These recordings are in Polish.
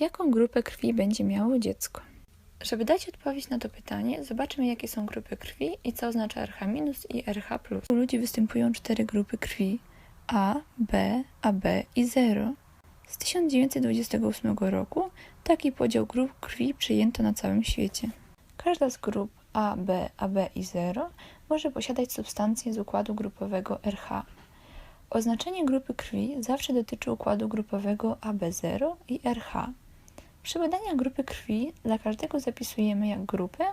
Jaką grupę krwi będzie miało dziecko? Żeby dać odpowiedź na to pytanie, zobaczmy jakie są grupy krwi i co oznacza RH- i RH+. U ludzi występują cztery grupy krwi A, B, AB i 0. Z 1928 roku taki podział grup krwi przyjęto na całym świecie. Każda z grup A, B, AB i 0 może posiadać substancję z układu grupowego RH. Oznaczenie grupy krwi zawsze dotyczy układu grupowego AB0 i RH. Przy badaniach grupy krwi dla każdego zapisujemy jak grupę,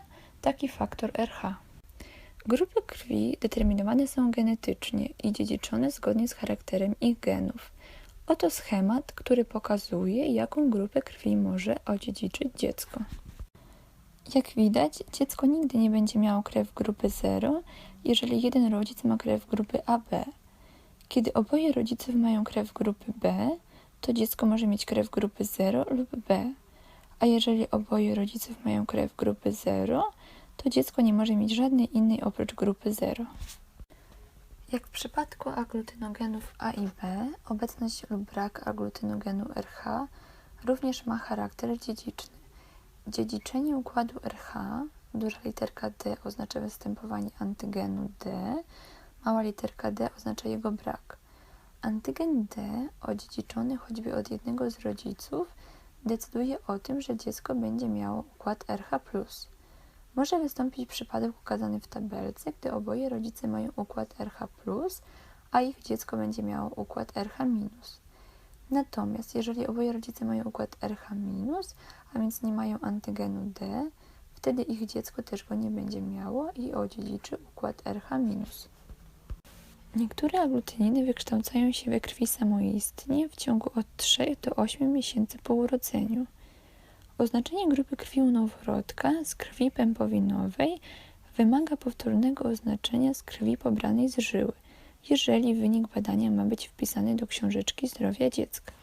taki faktor RH. Grupy krwi determinowane są genetycznie i dziedziczone zgodnie z charakterem ich genów. Oto schemat, który pokazuje, jaką grupę krwi może odziedziczyć dziecko. Jak widać, dziecko nigdy nie będzie miało krew grupy 0, jeżeli jeden rodzic ma krew grupy AB. Kiedy oboje rodziców mają krew grupy B, to dziecko może mieć krew grupy 0 lub B. A jeżeli oboje rodziców mają krew grupy 0, to dziecko nie może mieć żadnej innej oprócz grupy 0. Jak w przypadku aglutynogenów A i B, obecność lub brak aglutynogenu RH również ma charakter dziedziczny. Dziedziczenie układu RH, duża literka D oznacza występowanie antygenu D, mała literka D oznacza jego brak. Antygen D, odziedziczony choćby od jednego z rodziców, decyduje o tym, że dziecko będzie miało układ RH. Może wystąpić przypadek ukazany w tabelce, gdy oboje rodzice mają układ RH, a ich dziecko będzie miało układ RH-. Natomiast jeżeli oboje rodzice mają układ RH-, a więc nie mają antygenu D, wtedy ich dziecko też go nie będzie miało i odziedziczy układ RH-. Niektóre aglutyniny wykształcają się we krwi samoistnie w ciągu od 3 do 8 miesięcy po urodzeniu. Oznaczenie grupy krwi u noworodka z krwi pępowinowej wymaga powtórnego oznaczenia z krwi pobranej z żyły, jeżeli wynik badania ma być wpisany do książeczki zdrowia dziecka.